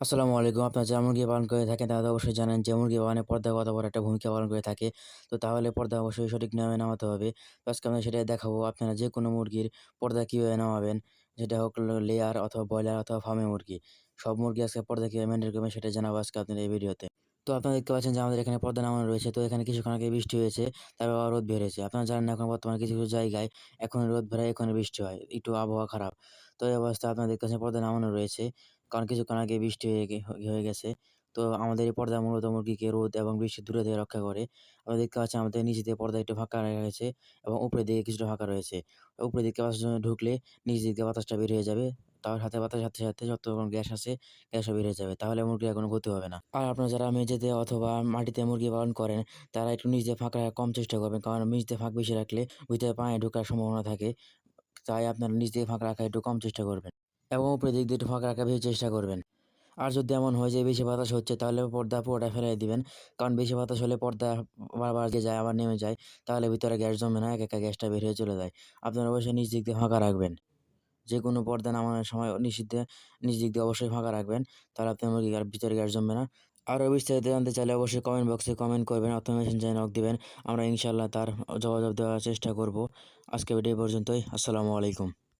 আসসালামু আলাইকুম। আপনারা যারা মুরগি পালন করে থাকেন, তারা অবশ্যই জানেন যে মুরগি পালনে পর্দা কত বড় একটা ভূমিকা পালন করে থাকে। তো তাহলে পর্দা অবশ্যই সঠিক নামে নামাতে হবে। তো আজকে আমরা সেটাই দেখাবো আপনারা যে কোনো মুরগির পর্দা কীভাবে নামাবেন। সেটা হোক লেয়ার অথবা ব্রয়লার অথবা ফার্মে মুরগি। সব মুরগি আজকে পর্দা কীভাবে মেনটেন করবেন সেটা জানাব আজকে আপনাদের এই ভিডিওতে। তো আপনারা দেখতে পাচ্ছেন যে আমাদের এখানে পর্দা নামানো রয়েছে। তো এখানে কিছুক্ষণ আগে বৃষ্টি হয়েছে, তারপর রোদ হয়েছে। আপনারা জানেন এখন বর্তমানে কিছু কিছু জায়গায় এখন রোদ বেরোয় এখন বৃষ্টি হয়। একটু আবহাওয়া খারাপ। তো এই অবস্থা আপনারা দেখতে পাচ্ছেন পর্দা নামানো রয়েছে। কারণ কিছুক্ষণ আগে বৃষ্টি হয়ে গেছে। তো আমাদের এই পর্দা মূলত মুরগিকে রোদ এবং বৃষ্টি দূরে থেকে রক্ষা করে। আমরা দেখতে পাচ্ছি আমাদের নিচে দিয়ে পর্দা একটু ফাঁকা রয়েছে এবং উপরের দিকে কিছুটা ফাঁকা রয়েছে। উপরের দিকে বাতাস ঢুকলে নিচ দিকে বাতাসটা বের হয়ে যাবে। তার হাতে পাতার সাথে সাথে যত রকম গ্যাস আছে, গ্যাসও হয়ে যাবে। তাহলে মুরগির কোনো ক্ষতি হবে না। আর আপনারা যারা মেঝেতে অথবা মাটিতে মুরগি পালন করেন, তারা একটু নিচ দিয়ে ফাঁকা রাখার কম চেষ্টা করবেন। কারণ নিচ ফাঁক বেশি রাখলে ভিতরে পায়ে ঢোকার সম্ভাবনা থাকে। তাই আপনারা নিচ দিয়ে ফাঁকা রাখা একটু কম চেষ্টা করবেন এবং উপরের দিক দিয়ে একটু ফাঁকা রাখার বেশি চেষ্টা করবেন। আর যদি এমন হয় যে বেশি বাতাস হচ্ছে, তাহলে পর্দা পুরোটা ফেলাই দিবেন। কারণ বেশি বাতাস হলে পর্দা বারবার যে যায়, আবার নেমে যায়, তাহলে ভিতরে গ্যাস জমে না, এক একা গ্যাসটা বের হয়ে চলে যায়। আপনারা অবশ্যই নিচ দিক দিয়ে ফাঁকা রাখবেন। যে কোনো পর্দা নামানোর সময় নিষিদ্ধে, নিজ দিক দিয়ে অবশ্যই ফাঁকা রাখবেন। তাহলে আপনার মুরগি ভিতরে গ্যাস জমবে না। আরও বিস্তারিত জানতে চাইলে অবশ্যই কমেন্ট বক্সে কমেন্ট করবেন অথবা চ্যানেল নক দেবেন। আমরা ইনশাল্লাহ তার জবাব দেওয়ার চেষ্টা করব। আজকে ভিডিও পর্যন্তই। আসসালামু আলাইকুম।